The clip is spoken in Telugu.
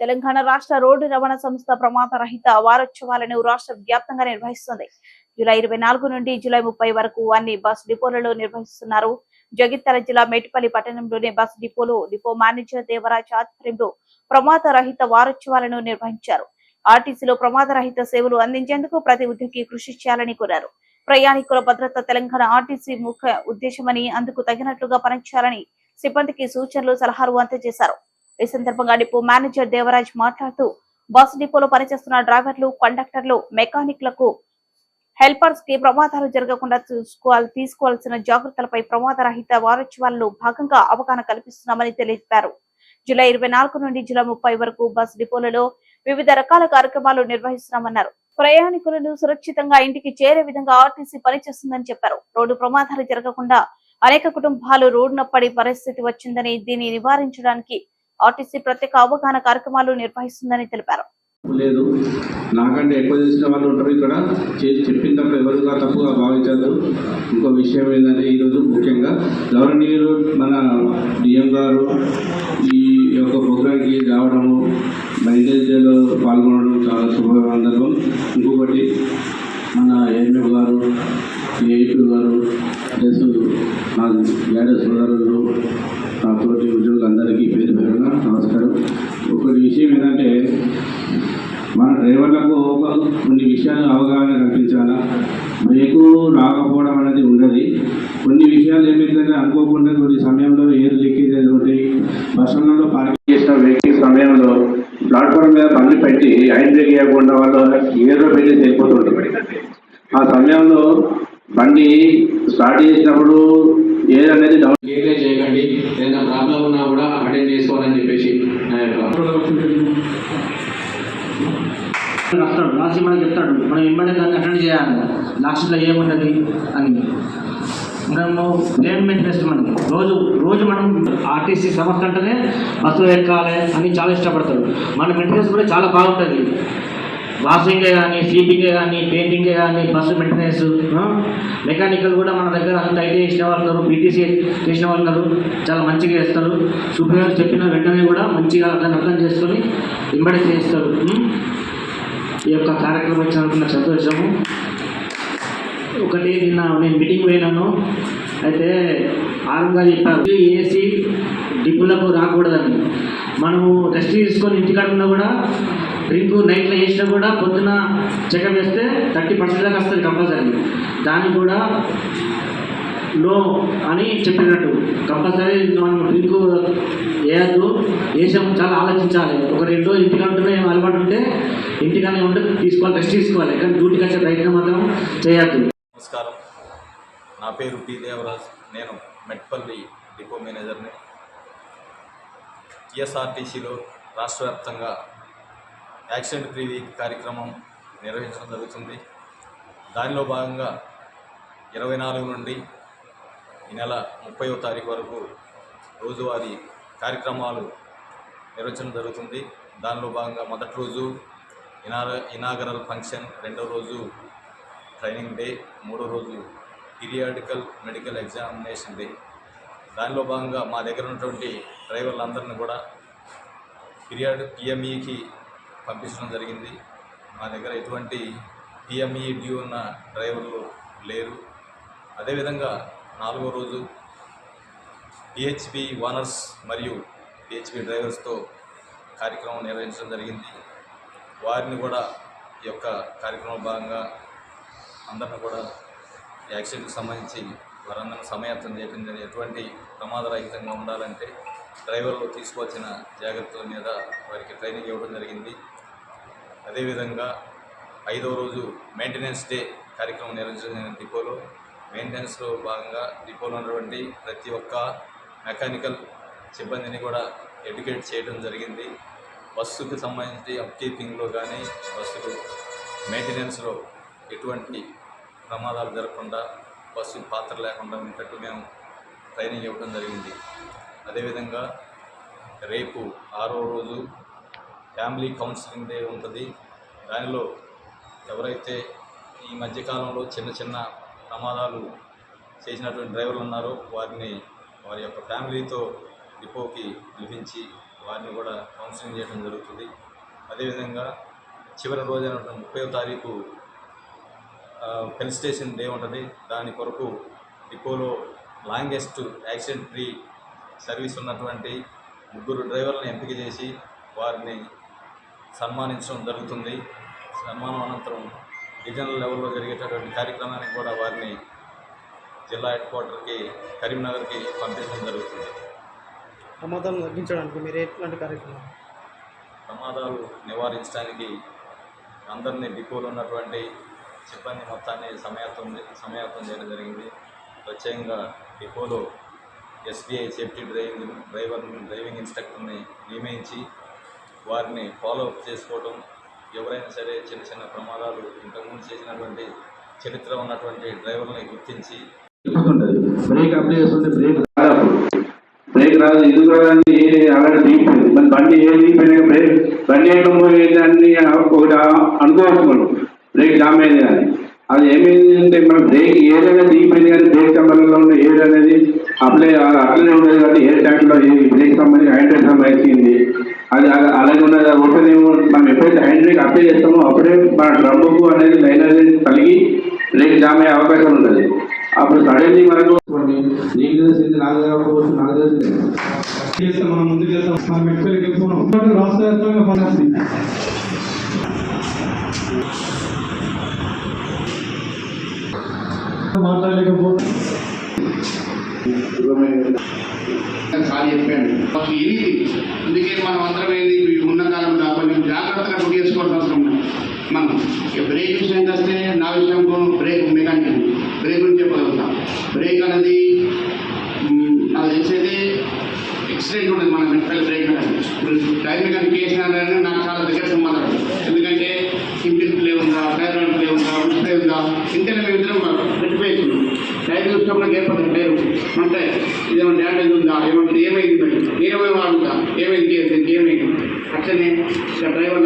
తెలంగాణ రాష్ట్ర రోడ్డు రవాణా సంస్థ ప్రమాద రహిత వారోత్సవాలను రాష్ట్ర వ్యాప్తంగా నిర్వహిస్తుంది. జూలై ఇరవై నాలుగు నుండి జూలై ముప్పై వరకు అన్ని బస్ డిపోలలో నిర్వహిస్తున్నారు. జగిత్యాల జిల్లా మేటిపల్లి పట్టణంలోని బస్ డిపోలో డిపో మేనేజర్ దేవరాజ్ ఆధ్వర్యంలో ప్రమాద రహిత వారోత్సవాలను నిర్వహించారు. ఆర్టీసీలో ప్రమాద రహిత సేవలు అందించేందుకు ప్రతి ఉద్యోగి కృషి చేయాలని కోరారు. ప్రయాణికుల భద్రత తెలంగాణ ఆర్టీసీ ముఖ్య ఉద్దేశమని అందుకు తగినట్లుగా పనిచేయాలని సిబ్బందికి సూచనలు సలహాలు అందజేశారు. ఈ సందర్భంగా డిపో మేనేజర్ దేవరాజ్ మాట్లాడుతూ బస్ డిపోలో పనిచేస్తున్న డ్రైవర్లు కండక్టర్లు మెకానిక్లకు హెల్పర్స్కి ప్రమాదాలు జరగకుండా చూసుకోవాలి తీసుకోవాల్సిన జాగ్రత్తలపై ప్రమాద రహిత భాగంగా అవగాహన కల్పిస్తున్నామని తెలిపారు. జూలై ఇరవై నాలుగు నుండి జూలై ముప్పై వరకు బస్ డిపోలలో వివిధ రకాల కార్యక్రమాలు నిర్వహిస్తున్నామన్నారు. ప్రయాణికులను సురక్షితంగా ఇంటికి చేరే విధంగా ఆర్టీసీ పనిచేస్తుందని చెప్పారు. రోడ్డు ప్రమాదాలు జరగకుండా అనేక కుటుంబాలు రోడ్డున పడి పరిస్థితి వచ్చిందని దీన్ని నివారించడానికి ఆర్టీసీ ప్రత్యేక అవగాహన కార్యక్రమాలు నిర్వహిస్తుందని తెలిపారు. లేదు. నాకంటే ఎక్కువ చేసిన వాళ్ళు ఉంటారు ఇక్కడ. చెప్పిన తప్ప ఎవరుగా తప్పుగా భావించద్దు. ఇంకో విషయం ఏంటంటే ఈరోజు ముఖ్యంగా గౌరవనీయులు మన డిఎం గారు ఈ యొక్క ప్రోగ్రాంకి రావడము మైంటేజ్లో పాల్గొనడం చాలా శుభవందనం ఇంకొకటి మన ఏఎంఎం గారు ఏపీ గారు ప్లస్ మా గ్యాడ సోదరులు నా తోటి ఉద్యోగులందరికీ పేరు పేరున నమస్కారం. ఒకటి విషయం ఏంటంటే మన డ్రైవర్లకు ఒక కొన్ని విషయాలు అవగాహన కల్పించాలా? బ్రేకు రాకపోవడం అనేది ఉండదు. కొన్ని విషయాలు ఏమైందంటే అనుకోకుండా కొన్ని సమయంలో ఎయిర్ లీకేజ్ అనేది ఉంటాయి. బస్సులలో పార్కింగ్ చేసిన వెహికల్ సమయంలో ప్లాట్ఫామ్ మీద పని పెట్టి ఐన్ బ్రేక్ చేయకుండా వాళ్ళు ఎయిర్లో పెట్టి వెళ్ళిపోతుంటారు ఆ సమయంలో బండి స్టార్ట్ చేసినప్పుడు ఎయిర్ అనేది డౌన్ కేర్లే చేయకండి ఉన్నా కూడా అటెండ్ చేసుకోవాలని చెప్పేసి నా యొక్క వస్తాడు లాస్ట్ మనకి చెప్తాడు. మనం వెంబడే దాన్ని అటెండ్ చేయాలి. లాస్ట్లో ఏమున్నది అని. మనము పేమెంట్ టెస్ట్ మనకి రోజు రోజు మనం ఆర్టీసీ సంస్థ అంటేనే బస్సులో ఎక్కాలి అని చాలా ఇష్టపడతారు మన మెయింటెనెన్స్ కూడా చాలా బాగుంటుంది. వాషింగే కానీ స్లీపింగే కానీ పెయింటింగే కానీ బస్సు మెయింటెనెన్స్ మెకానికల్ కూడా మన దగ్గర అంత ఐటీ చేసిన వాళ్ళు ఉన్నారు పీటీసీ చేసిన వాళ్ళు ఉన్నారు చాలా మంచిగా చేస్తారు. సూపర్వైజర్ చెప్పిన వెంటనే కూడా మంచిగా దాన్ని అర్థం చేసుకొని ఇంబడి చేస్తారు ఈ యొక్క కార్యక్రమం ఇచ్చినందుకు నాకు సంతోషము. ఒకటి నిన్న నేను మీటింగ్ పోయినాను. అయితే ఆరంగా చెప్పారు ఏసీ డిప్పులకు రాకూడదని. మనము రెస్ట్ తీసుకొని ఇంటికాడ ఉన్నా కూడా డ్రింక్ నైట్లో చేసినా కూడా పొద్దున చెకప్ చేస్తే థర్టీ పర్సెంట్ దాకా వస్తుంది కంపల్సరీ. దానికి కూడా నో అని చెప్పినట్టు. కంపల్సరీ మనం డ్రింక్ వేయద్దు. వేసాము చాలా ఆలోచించాలి. ఒక రెండు రోజులు అలవాటు ఉంటే ఇంటికనే ఉంటే తీసుకోవాలి రెస్ట్ తీసుకోవాలి. కానీ డ్యూటీకి వచ్చే ప్రయత్నం మాత్రం చేయద్దు. నమస్కారం. నా పేరు పి. దేవరాజ్. నేను మెట్పల్లి డిపో మేనేజర్ని. టిఎస్ఆర్టీసీలో రాష్ట్ర వ్యాప్తంగా యాక్సిడెంట్ ఫ్రీ వీక్ కార్యక్రమం నిర్వహించడం జరుగుతుంది. దానిలో భాగంగా ఇరవై నాలుగు నుండి ఈ నెల ముప్పైవ తారీఖు వరకు రోజువారీ కార్యక్రమాలు నిర్వహించడం జరుగుతుంది. దానిలో భాగంగా మొదటి రోజు ఇనాగ ఇనాగరల్ ఫంక్షన్ రెండో రోజు ట్రైనింగ్ డే మూడో రోజు పీరియాడికల్ మెడికల్ ఎగ్జామినేషన్ డే. దానిలో భాగంగా మా దగ్గర ఉన్నటువంటి డ్రైవర్లందరినీ కూడా పీరియాడ్ పిఎంఈకి పంపించడం జరిగింది. మా దగ్గర ఎటువంటి పిఎంఈ డ్యూ ఉన్న డ్రైవర్లు లేరు. అదేవిధంగా నాలుగో రోజు పిహెచ్పి ఓనర్స్ మరియు పిహెచ్పి డ్రైవర్స్తో కార్యక్రమం నిర్వహించడం జరిగింది. వారిని కూడా ఈ యొక్క కార్యక్రమం భాగంగా అందరిని కూడా యాక్సిడెంట్కి సంబంధించి వారందరిని సమయార్థం చేయడం జరిగింది. ఎటువంటి ప్రమాదరహితంగా ఉండాలంటే డ్రైవర్లు తీసుకోవాల్సిన జాగ్రత్తల మీద వారికి ట్రైనింగ్ ఇవ్వడం జరిగింది. అదేవిధంగా ఐదవ రోజు మెయింటెనెన్స్ డే కార్యక్రమం నిర్వహించడం డిపోలో. మెయింటెనెన్స్లో భాగంగా డిపోలో ఉన్నటువంటి ప్రతి ఒక్క మెకానికల్ సిబ్బందిని కూడా ఎడ్యుకేట్ చేయడం జరిగింది. బస్సుకు సంబంధించి అప్కీపింగ్లో కానీ బస్సులు మెయింటెనెన్స్లో ఎటువంటి ప్రమాదాలు జరగకుండా బస్సు పాత్ర లేకుండా ఉండేటట్టు మేము ట్రైనింగ్ ఇవ్వడం జరిగింది. అదేవిధంగా రేపు ఆరో రోజు ఫ్యామిలీ కౌన్సిలింగ్ డే ఉంటుంది. దానిలో ఎవరైతే ఈ మధ్యకాలంలో చిన్న చిన్న ప్రమాదాలు చేసినటువంటి డ్రైవర్లు ఉన్నారో వారిని వారి యొక్క ఫ్యామిలీతో డిపోకి పిలిపించి వారిని కూడా కౌన్సిలింగ్ చేయడం జరుగుతుంది. అదేవిధంగా చివరి రోజైన ముప్పై తారీఖు ఆ, పెన్ స్టేషన్ డే ఉంటుంది. దాని కొరకు డిపోలో లాంగెస్ట్ యాక్సిడెంట్ ఫ్రీ సర్వీస్ ఉన్నటువంటి ముగ్గురు డ్రైవర్లను ఎంపిక చేసి వారిని సన్మానించడం జరుగుతుంది. సన్మానం అనంతరం డివిజనల్ లెవెల్లో జరిగేటటువంటి కార్యక్రమానికి కూడా వారిని జిల్లా హెడ్ క్వార్టర్కి కరీంనగర్కి పంపించడం జరుగుతుంది. ప్రమాదాలను తగ్గించడానికి మీరు ఎట్లాంటి కార్యక్రమం? ప్రమాదాలు నివారించడానికి అందరినీ డిపోలో ఉన్నటువంటి సిబ్బంది మొత్తాన్ని సమయాత్తం సమయాత్తం చేయడం జరిగింది. ప్రత్యేకంగా డిపోలో ఎస్బీఐ సేఫ్టీ డ్రైవింగ్ డ్రైవర్ని డ్రైవింగ్ ఇన్స్ట్రక్టర్ని నియమించి వారిని ఫాలో అప్ చేసుకోవడం ఎవరైనా సరే చిన్న చిన్న ప్రమాదాలు ఇంతకుముందు చేసినటువంటి చరిత్ర ఉన్నటువంటి డ్రైవర్ని గుర్తించి బ్రేక్ అప్లై చేస్తుంటే బ్రేక్ రాదు. బ్రేక్ రాదు ఎందుకు రాదని అలాగే దిగిపోయింది. మన బండి ఏ దిగిపోయినా బ్రేక్ బండి వేయడం పోయేది ఒకటి అనుకోవచ్చు మనం బ్రేక్ జామ్ అయింది కానీ. అది ఏమైంది అంటే మన బ్రేక్ ఏదైనా దిగిపోయింది కానీ బ్రేక్ సంబంధంలో ఉన్న ఏది అనేది అప్లై అట్లనే ఉండేది కాబట్టి ఏ ట్యాంక్లో ఏ బ్రేక్ సంబంధించి హ్యాండ్ సంబంధించింది అది అలా- అలాగే ఉన్నది ఓపెన్ ఏమో మనం ఎప్పుడైతే హ్యాండ్ బ్రేక్ అప్లై చేస్తామో అప్పుడే మన డ్రమ్ముకు అనేది లైన్ అనేది కలిగి బ్రేక్ జామ్ అయ్యే అవకాశం ఉంటుంది. అప్పుడు సడన్లీ మనకు నీకు తెలిసింది నాకు తెలియకపోవచ్చు నాకు తెలిసింది చేస్తాం మనం ముందుకు వెళ్తాం మనం మెట్పల్లికి వెళ్తున్నాం రాష్ట్ర వ్యాప్తంగా పరిస్థితి మాట్లాడలేకపోతే సార్ చెప్పాను మాకు ఇది అందుకే మనం అందరం ఏంది ఉన్న కాలంలో కొంచెం జాగ్రత్తగా బుక్ చేసుకోవాల్సిన అవసరం ఉంది. మనం ఇక బ్రేక్ విషయానికి వస్తే నా విషయంలో బ్రేక్ మెకానిక్ బ్రేక్ గురించి చెప్పగలుగుతాం. బ్రేక్ అనేది నాకు తెలిసేది ఎక్సిడెంట్ ఉండదు మన మెట్పల్లి బ్రేక్ అనేది ఇప్పుడు టైర్ మెకానిక్ చేసినారని నాకు చాలా దగ్గర సంబంధం ఎందుకంటే ఇంపిల్ ప్లే ఉందా టైర్ ప్లే ఉందా ఉందా ఇంతనే మేము ఇద్దరం పెట్టిపోయింది టైర్ చూసినప్పుడు నాకు పేరు అంటే ఇదేమో డ్యామేజ్ ఉందా? ఏమంటే ఏమైంది మరి? నేనేమో వాడుతా ఏమైంది? ఏమైంది? అట్లనే డ్రైవర్